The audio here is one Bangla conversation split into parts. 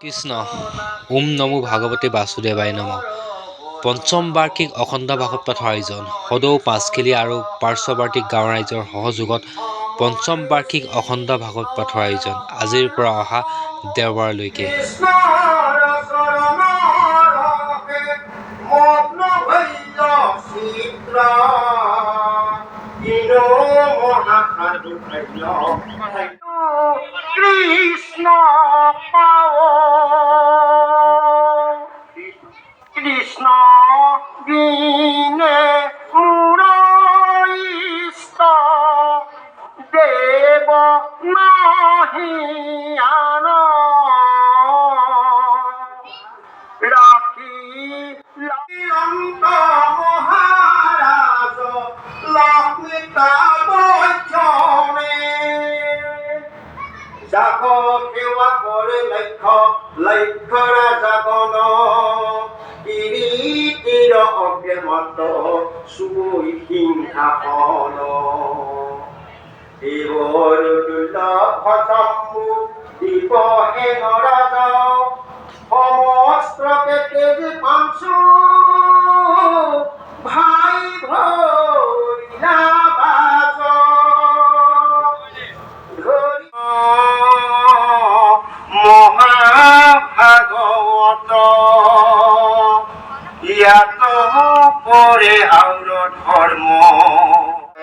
কৃষ্ণ ওম নমো ভাগৱতী বাসুদেৱায় নম। পঞ্চম বাৰ্ষিক অখণ্ড ভাগৱত পাঠৰ আয়োজন সদৌ পাঁচখেলীয়া আৰু পাৰ্শ্বৱাৰ্তিক গাঁও ৰাইজৰ সহযোগত পঞ্চম বাৰ্ষিক অখণ্ড ভাগৱত পাঠৰ আয়োজন আজিৰ পৰা অহা দেওবাৰলৈকে। কৃষ্ণ পাও কৃষ্ণ বিনে মুরাইষ্ট দেব নাহি আন রাখি সেৱা লক্ষ্য লক্ষ্য লক্ষ্যৰা জাগন কিৰীতিৰ অগ্ৰেমত চুবৈ সিংহাসন দেৱৰ দুৰ্লভমু দিব হে ৰাজা ইয়াত পৰে আউৰ ধৰ্ম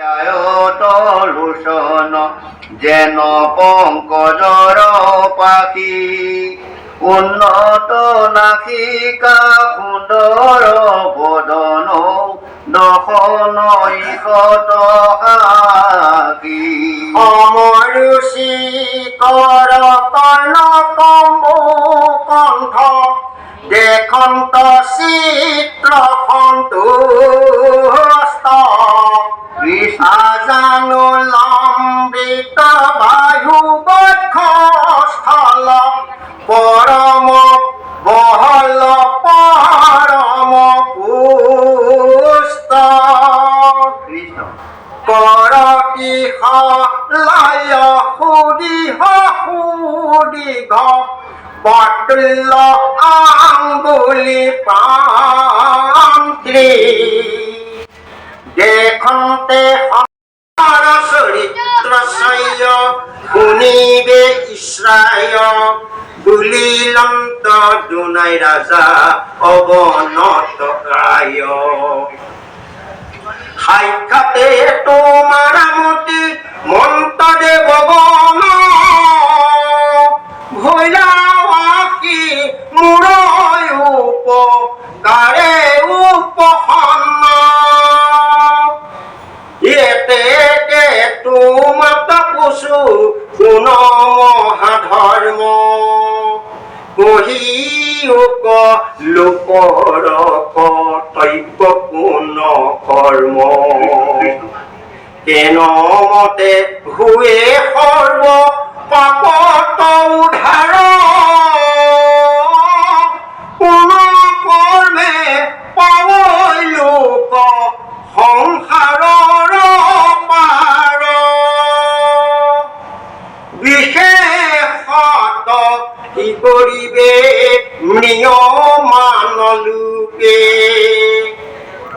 আয়ত লোচন যেন পঙ্কজৰ পাখি, উন্নত নাসিকা সুন্দৰ বদন দশন ইকত দেখন্ত চিত্ৰ সন্তুষ্ট আজানো লম্বিত বায়ু বক্ষস্থল। পৰম বহল পৰম পুষ্ট। কৃষ্ণ কৰ কিহ লায় সুদিহ সুদিঘ বটুল্য আঙ্গুলি পান্ত্ৰী দেখন্তে সমাৰ চৰিত্ৰ চয় শুনিবে ইছৰায় বুলিলন্ত দুনাই ৰাজা অৱনত ৰায় সাক্ষাতে উপ কারে উপহন্ন এতে কে তোমাত কুসু কোন মহাধর্ম। কহিওক লোকৰ কৰ্তব্য কোন কৰ্ম কেন মতে হুয়ে কি করিবে? মৃয়মানলুপে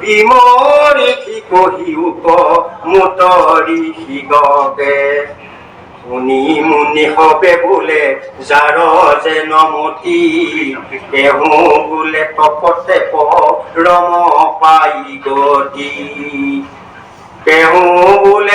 বিমরিখি কহি উপ মুতরি সিগবে শুনি মুনি হবে বোলে যাৰ যে নমতি তেহু বোলে তপতে পৰম পাই গতি তেহু বোলে